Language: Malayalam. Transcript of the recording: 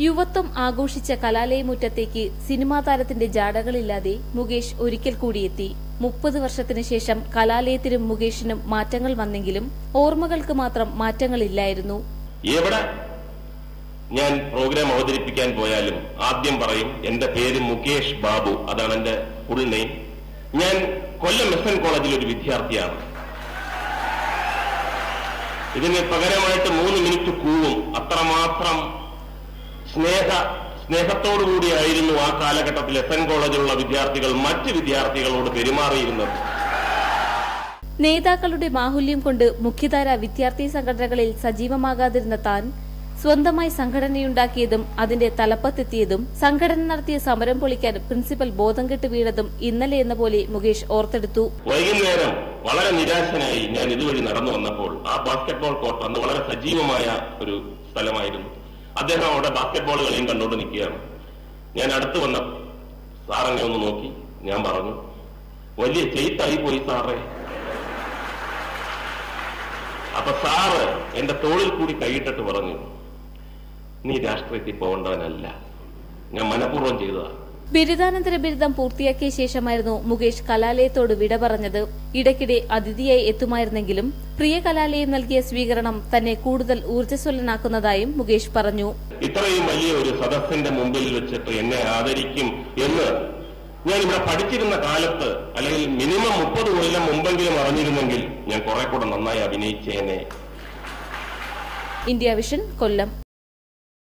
യുവത്വം ആഘോഷിച്ച കലാലയമുറ്റത്തേക്ക് സിനിമാ താരത്തിന്റെ ജാടകളില്ലാതെ മുകേഷ് ഒരിക്കൽ കൂടിയെത്തി മുപ്പത് വർഷത്തിന് ശേഷം കലാലയത്തിനും മുകേഷിനും മാറ്റങ്ങൾ വന്നെങ്കിലും ഓർമ്മകൾക്ക് മാത്രം മാറ്റങ്ങളില്ലായിരുന്നു. എവിടെ ഞാൻ പ്രോഗ്രാം അവതരിപ്പിക്കാൻ പോയാലും ആദ്യം പറയും എന്റെ പേര് മുകേഷ് ബാബു. അതാണ് എന്റെ ഫുൾ നെയിം ഞാൻ കൊല്ലം എസ് എൻ കോളേജിൽ ഒരു വിദ്യാർത്ഥിയാണ്. ഇതിന് പകരമായിട്ട് മൂന്ന് മിനിറ്റ് കൂവും. അത്രമാത്രം സ്നേഹ സ്നേഹത്തോടുകൂടിയായിരുന്നു ആ കാലഘട്ടത്തിൽ എസ് എൻ കോളേജിലുള്ള വിദ്യാർത്ഥികൾ മറ്റ് വിദ്യാർത്ഥികളോട് പെരുമാറിയിരുന്നത്. നേതാക്കളുടെ മാഹുല്യം കൊണ്ട് മുഖ്യധാര വിദ്യാർത്ഥി സംഘടനകളിൽ സജീവമാകാതിരുന്ന താൻ സ്വന്തമായി സംഘടനയുണ്ടാക്കിയതും അതിന്റെ തലപ്പത്തെത്തിയതും സംഘടന നടത്തിയ സമരം പൊളിക്കാൻ പ്രിൻസിപ്പൽ ബോധം കെട്ട് വീണതും ഇന്നലെ എന്ന പോലെ മുകേഷ് ഓർത്തെടുത്തു. വൈകുന്നേരം വളരെ നിരാശനായി ഞാൻ ഇതുവഴി നടന്നു വന്നപ്പോൾ ആ ബാസ്കറ്റ്ബോൾ കോർട്ട് അന്ന് വളരെ സജീവമായ ഒരു സ്ഥലമായിരുന്നു. അദ്ദേഹം അവിടെ ബാസ്കറ്റ്ബോൾ കളിയും കണ്ടുകൊണ്ട് നിൽക്കുകയാണ് ഞാൻ അടുത്ത് വന്ന സാറെന്നെ ഒന്ന് നോക്കി. ഞാൻ പറഞ്ഞു വലിയ ചെയ്ത്തായി പോയി സാറേ. അപ്പൊ സാറ് എന്റെ തോളിൽ കൂടി കൈയിട്ടിട്ട് പറഞ്ഞു നീ രാഷ്ട്രീയത്തിൽ പോകേണ്ടവനല്ല. ഞാൻ മനഃപൂർവം ചെയ്തതാണ് ബിരുദാനന്തര ബിരുദം പൂർത്തിയാക്കിയ ശേഷമായിരുന്നു മുകേഷ് കലാലയത്തോട് വിട പറഞ്ഞത്. ഇടയ്ക്കിടെ അതിഥിയായി എത്തുമായിരുന്നെങ്കിലും പ്രിയ കലാലയം നൽകിയ സ്വീകരണം തന്നെ കൂടുതൽ ഊർജസ്വലനാക്കുന്നതായും മുകേഷ് പറഞ്ഞു. ഇത്രയും വലിയ ഒരു സദസ്സിന്റെ മുമ്പിൽ വെച്ചിട്ട് എന്നെ ആദരിക്കും എന്ന് ഞാൻ ഇവിടെ പഠിച്ചിരുന്ന കാലത്ത് അല്ലെങ്കിൽ മിനിമം മുപ്പത് കൊല്ലം മുമ്പെങ്കിലും അറിഞ്ഞിരുന്നെങ്കിൽ ഞാൻ കുറെ കൂടെ നന്നായി അഭിനയിച്ചേനെ. ഇന്ത്യ വിഷൻ കൊല്ലം.